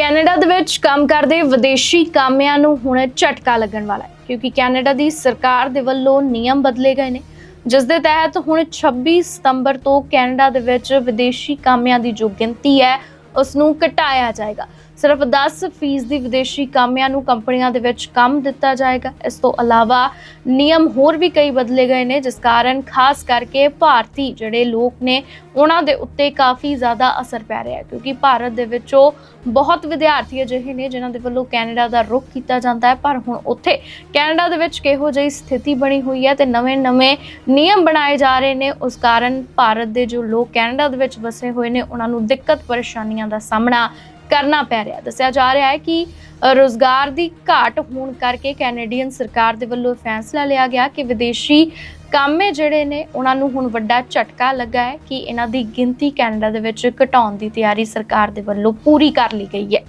Canada ਦੇ ਵਿੱਚ ਕੰਮ ਕਰਦੇ ਵਿਦੇਸ਼ੀ ਕਾਮਿਆਂ ਨੂੰ ਹੁਣ ਝਟਕਾ ਲੱਗਣ ਵਾਲਾ ਹੈ, ਕਿਉਂਕਿ ਕੈਨੇਡਾ ਦੀ ਸਰਕਾਰ ਦੇ ਵੱਲੋਂ ਨਿਯਮ ਬਦਲੇ ਗਏ ਨੇ, ਜਿਸ ਦੇ ਤਹਿਤ ਹੁਣ 26 ਸਤੰਬਰ ਤੋਂ ਕੈਨੇਡਾ ਦੇ ਵਿੱਚ ਵਿਦੇਸ਼ੀ ਕਾਮਿਆਂ ਦੀ ਜੋ ਗਿਣਤੀ ਹੈ ਉਸ ਨੂੰ ਘਟਾਇਆ ਜਾਏਗਾ। ਸਿਰਫ 10 ਫੀਸਦੀ ਵਿਦੇਸ਼ੀ ਕਾਮਿਆਂ ਨੂੰ ਕੰਪਨੀਆਂ ਦੇ ਵਿੱਚ ਕੰਮ ਦਿੱਤਾ ਜਾਏਗਾ। ਇਸ ਤੋਂ ਇਲਾਵਾ ਨਿਯਮ ਹੋਰ ਵੀ ਕਈ ਬਦਲੇ ਗਏ ਨੇ, ਜਿਸ ਕਾਰਨ ਖਾਸ ਕਰਕੇ ਭਾਰਤੀ ਜਿਹੜੇ ਲੋਕ ਨੇ, ਉਹਨਾਂ ਦੇ ਉੱਤੇ ਕਾਫੀ ਜ਼ਿਆਦਾ ਅਸਰ ਪੈ ਰਿਹਾ ਹੈ, ਕਿਉਂਕਿ ਭਾਰਤ ਦੇ ਵਿੱਚੋਂ ਬਹੁਤ ਵਿਦਿਆਰਥੀ ਅਜਿਹੇ ਨੇ ਜਿਨ੍ਹਾਂ ਦੇ ਵੱਲੋਂ ਕੈਨੇਡਾ ਦਾ ਰੁਖ ਕੀਤਾ ਜਾਂਦਾ ਹੈ, ਪਰ ਹੁਣ ਉੱਥੇ ਕੈਨੇਡਾ ਦੇ ਵਿੱਚ ਕਿਹੋ ਜਿਹੀ ਸਥਿਤੀ ਬਣੀ ਹੋਈ ਹੈ ਤੇ ਨਵੇਂ-ਨਵੇਂ ਨਿਯਮ ਬਣਾਏ ਜਾ ਰਹੇ ਨੇ, ਉਸ ਕਾਰਨ ਭਾਰਤ ਦੇ ਜੋ ਲੋਕ ਕੈਨੇਡਾ ਦੇ ਵਿੱਚ ਵਸੇ ਹੋਏ ਨੇ, ਉਹਨਾਂ ਨੂੰ ਦਿੱਕਤ ਪਰੇਸ਼ਾਨੀਆਂ ਦਾ ਸਾਹਮਣਾ ਕਰਨਾ ਪੈ ਰਿਹਾ। ਦੱਸਿਆ ਜਾ ਰਿਹਾ ਹੈ ਕਿ ਅ, ਰੋਜ਼ਗਾਰ ਦੀ ਘਾਟ ਹੋਣ ਕਰਕੇ ਕੈਨੇਡੀਅਨ ਸਰਕਾਰ ਦੇ ਵੱਲੋਂ ਫੈਸਲਾ ਲਿਆ ਗਿਆ ਕਿ ਵਿਦੇਸ਼ੀ ਕਾਮੇ ਜਿਹੜੇ ਨੇ ਉਹਨਾਂ ਨੂੰ ਹੁਣ ਵੱਡਾ ਝਟਕਾ ਲੱਗਾ ਹੈ ਕਿ ਇਹਨਾਂ ਦੀ ਗਿਣਤੀ ਕੈਨੇਡਾ ਦੇ ਵਿੱਚ ਘਟਾਉਣ ਦੀ ਤਿਆਰੀ ਸਰਕਾਰ ਦੇ ਵੱਲੋਂ ਪੂਰੀ ਕਰ ਲਈ ਗਈ ਹੈ।